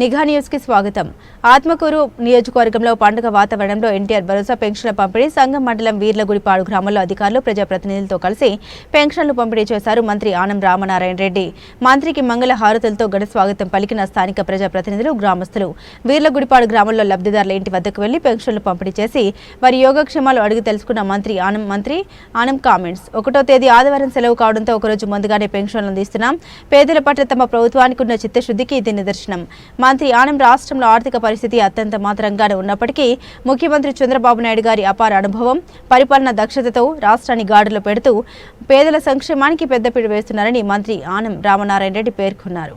నిఘా న్యూస్కి స్వాగతం. ఆత్మకూరు నియోజకవర్గంలో పండుగ వాతావరణంలో ఎన్టీఆర్ భరోసా పెన్షన్ల పంపిణీ సంఘం మండలం వీర్లగుడిపాడు గ్రామంలో అధికారులు ప్రజాప్రతినిధులతో కలిసి పెన్షన్లు పంపిణీ చేశారు మంత్రి ఆనం రామనారాయణ రెడ్డి. మంత్రికి మంగళ హారతులతో ఘన స్వాగతం పలికిన స్థానిక ప్రజాప్రతినిధులు గ్రామస్తులు. వీర్లగుడిపాడు గ్రామంలో లబ్ధిదారుల ఇంటి వద్దకు వెళ్ళి పెన్షన్లు పంపిణీ చేసి వారి యోగక్షేమాలు అడిగి తెలుసుకున్న మంత్రి ఆనం మంత్రి ఆనం కామెంట్స్. ఒకటో తేదీ ఆదివారం సెలవు కావడంతో ఒకరోజు ముందుగానే పెన్షన్లు అందిస్తున్నాం. పేదల పట్ల తమ ప్రభుత్వానికి ఉన్న చిత్తశుద్ధికి ఇది నిదర్శనం. మంత్రి ఆనం రాష్ట్రంలో ఆర్థిక పరిస్థితి అత్యంత మాత్రంగానే ఉన్నప్పటికీ ముఖ్యమంత్రి చంద్రబాబు నాయుడు గారి అపార అనుభవం పరిపాలన దక్షతతో రాష్ట్రాన్ని గాడిలో పెడుతూ పేదల సంక్షేమానికి పెద్దపీట వేస్తున్నారని మంత్రి ఆనం రామనారాయణ రెడ్డి పేర్కొన్నారు.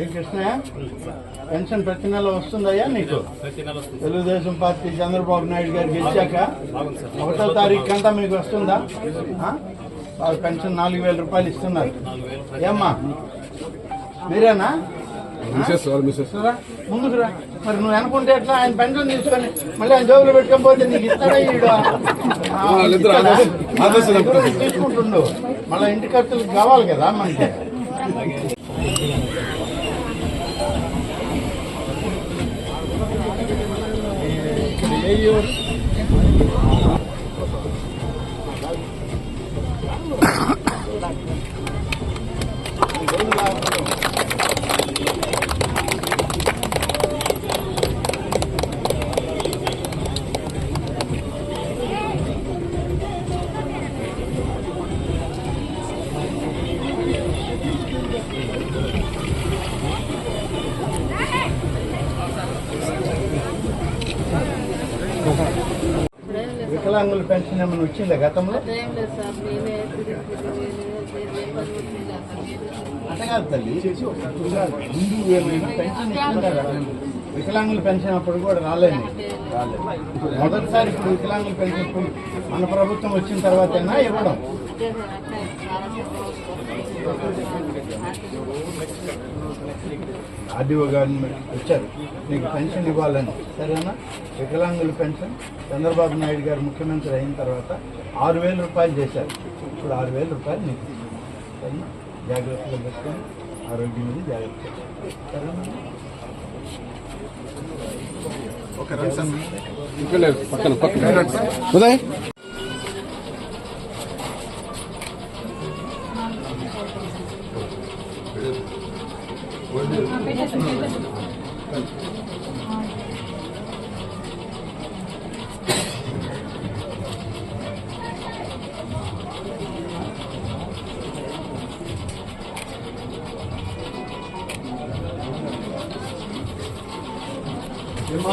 ఏ కృష్ణయ్య? పెన్షన్ ప్రతి నెల వస్తుందయ్యా నీకు? తెలుగుదేశం పార్టీ చంద్రబాబు నాయుడు గారు గెలిచాక ఒకటో తారీఖు అంతా మీకు వస్తుందా? పెన్షన్ నాలుగు వేల రూపాయలు ఇస్తున్నారు. ఏమ్మా? మీరేనా? ముందుకు రా. మరి నువ్వు అనుకుంటే ఎట్లా? ఆయన పెన్షన్ తీసుకొని మళ్ళీ ఆయన జోబులో పెట్టుకొని పోతే నీకు ఇస్తాడా ఈడు? తీసుకుంటుండు. మళ్ళీ ఇంటి ఖర్చులు కావాలి కదా మనకి. ఇక్కడ వికలాంగుల పెన్షన్ ఏమైనా వచ్చిందా గతంలో? కాదు తల్లి. ముందు ఏమైనా పెన్షన్ ఇస్తున్నారా వికలాంగుల పెన్షన్ అప్పుడు కూడా రాలేదు. రాలేదు. మొదటిసారి ఇప్పుడు వికలాంగుల పెన్షన్ మన ప్రభుత్వం వచ్చిన తర్వాతైనా ఇవ్వడం? ఆర్డీఓ గారిని వచ్చారు. నీకు పెన్షన్ ఇవ్వాలని. సరేనా? వికలాంగుల పెన్షన్. చంద్రబాబు నాయుడు గారు ముఖ్యమంత్రి అయిన తర్వాత ఆరు వేల రూపాయలు చేశారు. ఇప్పుడు ఆరు వేల రూపాయలు నీకు. సరేనా? జాగ్రత్తగా పెట్టుకొని ఆరోగ్యం మీద జాగ్రత్త. సరేనా? పక్కన పక్కన. ఉదయ్!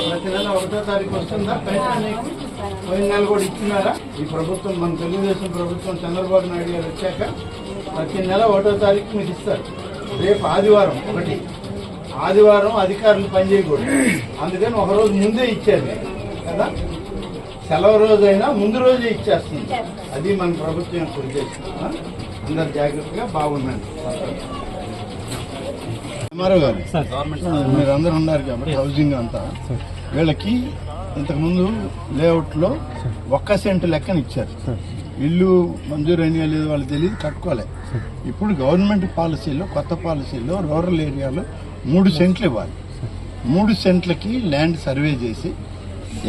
ప్రతి నెల ఒకటో తారీఖు వస్తుందా? పెన్షన్ పోయిన నెల కూడా ఇచ్చినారా ఈ ప్రభుత్వం మన తెలుగుదేశం ప్రభుత్వం చంద్రబాబు నాయుడు గారు వచ్చాక ప్రతి నెల ఒకటో తారీఖు మీకు ఇస్తారు. రేపు ఆదివారం ఒకటి. ఆదివారం అధికారులు పనిచేయకూడదు అందుకని ఒక రోజు ముందే ఇచ్చారు కదా? సెలవు రోజు అయినా ముందు రోజే ఇచ్చేస్తుంది. అది మన ప్రభుత్వం యొక్క ఉద్దేశం? అందరు జాగ్రత్తగా బాగుందండి ఎంఆర్ఓ గారు మీరు అందరూ ఉన్నారు కాబట్టి హౌసింగ్ అంతా. వీళ్ళకి ఇంతకుముందు లేఅవుట్లో ఒక్క సెంటు లెక్కన ఇచ్చారు. ఇల్లు మంజూరు అయినా లేదు వాళ్ళకి తెలియదు కట్టుకోలే ఇప్పుడు గవర్నమెంట్ పాలసీలో కొత్త పాలసీలో రూరల్ ఏరియాలో మూడు సెంట్లు ఇవ్వాలి. మూడు సెంట్లకి ల్యాండ్ సర్వే చేసి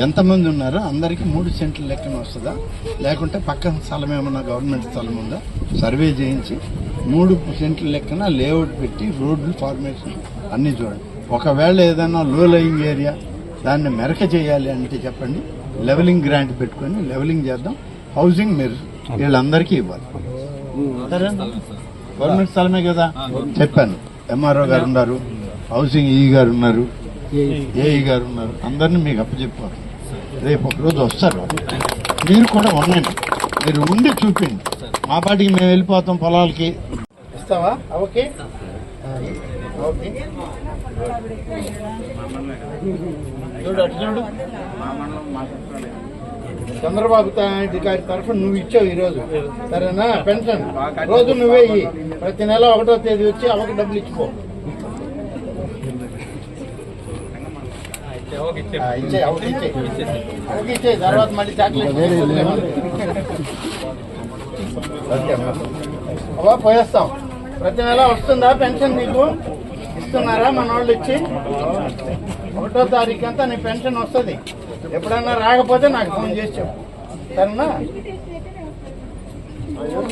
ఎంతమంది ఉన్నారో అందరికీ మూడు సెంట్ల లెక్కన వస్తుందా? లేకుంటే పక్కన స్థలం ఏమన్నా గవర్నమెంట్ స్థలం ఉందా? సర్వే చేయించి మూడు సెంట్ల లెక్కన లేఅవుట్ పెట్టి రోడ్లు ఫార్మేషన్ అన్నీ చూడండి. ఒకవేళ ఏదైనా లో లయింగ్ ఏరియా దాన్ని మెరక చేయాలి అంటే చెప్పండి. లెవెలింగ్ గ్రాంట్ పెట్టుకొని లెవెలింగ్ చేద్దాం. హౌసింగ్ మీరు వీళ్ళందరికీ ఇవ్వాలి? గవర్నమెంట్ స్థలమే కదా? చెప్పాను. ఎంఆర్ఓ గారు ఉన్నారు. హౌసింగ్ ఈ గారు ఉన్నారు. ఏఈ. గారు ఉన్నారు. అందరినీ మీకు అప్పచెప్పారు రేపు ఒక రోజు వస్తారు. మీరు కూడా ఉండండి. మీరు ఉండి చూపిండి మా పాటికి మేము వెళ్ళిపోతాం పొలాలకి. ఇస్తావా? ఓకే. చూడు అటు చూడు చంద్రబాబు గారి తరఫున నువ్వు ఇచ్చావు ఈ రోజు సరేనా? పెన్షన్. రోజు నువ్వే ప్రతి నెల ఒకటో తేదీ వచ్చి అవకి డబ్బులు ఇచ్చిపో. తర్వాత మళ్ళీ చాక్లెట్. అవ్వా పోయేస్తాం ప్రతి నెల వస్తుందా పెన్షన్ నీకు ఇస్తున్నారా మన వాళ్ళు ఇచ్చి ఒకటో తారీఖు అంతా నీ పెన్షన్ వస్తుంది ఎప్పుడన్నా రాకపోతే నాకు ఫోన్ చేసి చెప్పు. సరేనా